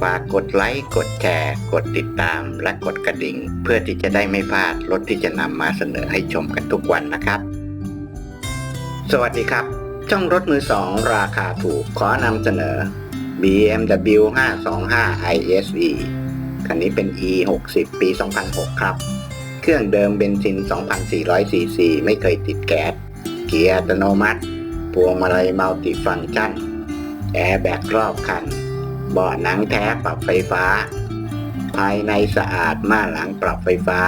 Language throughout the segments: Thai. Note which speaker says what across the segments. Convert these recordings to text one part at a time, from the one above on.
Speaker 1: ฝากกดไลค์ กดแชร์ กดติดตาม และกดกระดิ่ง เพื่อที่จะได้ไม่พลาดรถที่จะนำมาเสนอให้ชมกันทุกวันนะครับ สวัสดีครับ ช่องรถมือสองราคาถูกขอนำเสนอ BMW 525 ISE คันนี้เป็น E 60ปี 2006 ครับ เครื่องเดิมเบนซิน 2,400ซีซีไม่เคยติดแก๊ส เกียร์อัตโนมัติ พวงมาลัยมัลติฟังก์ชัน แอร์แบกรอบคัน เบาะหนังแท้ปรับไฟฟ้า ภายในสะอาดม่านหลังปรับไฟฟ้า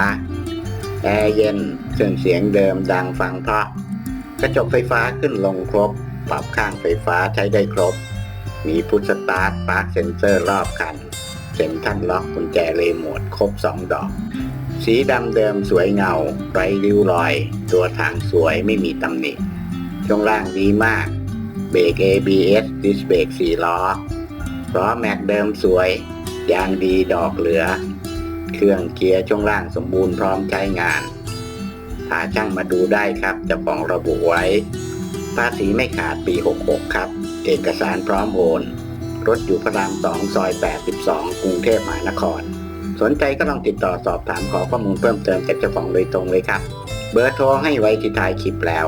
Speaker 1: แอร์เย็นเครื่องเสียงเดิมดังฟังเพราะ กระจกไฟฟ้าขึ้นลงครบ ปรับข้างไฟฟ้าใช้ได้ครบ มีพุทสตาร์ทปาร์คเซนเซอร์รอบคันเซ็นทรัลล็อกกุญแจเรโมทครบ 2 ดอก สีดำเดิมสวยเงาไร้ริ้วรอย ตัวทางสวยไม่มีตำหนิช่วงล่างดีมาก เบรก ABS ดิสเบรก4ล้อ ล้อแม็กเดิมสวย ยางดีดอกเหลือ เครื่องเกียร์ช่วงล่างสมบูรณ์พร้อมใช้งานหาช่างมาดูได้ครับเจ้าของระบุไว้ ภาษีไม่ขาดปี 66 ครับ เอกสารพร้อมโอน รถอยู่พระราม2ซอย 82 กรุงเทพมหานคร สนใจก็ลองติดต่อสอบถามขอข้อมูลเพิ่มเติมจากเจ้าของโดยตรงเลยครับ เบอร์โทรให้ไว้ที่ท้ายคลิปแล้ว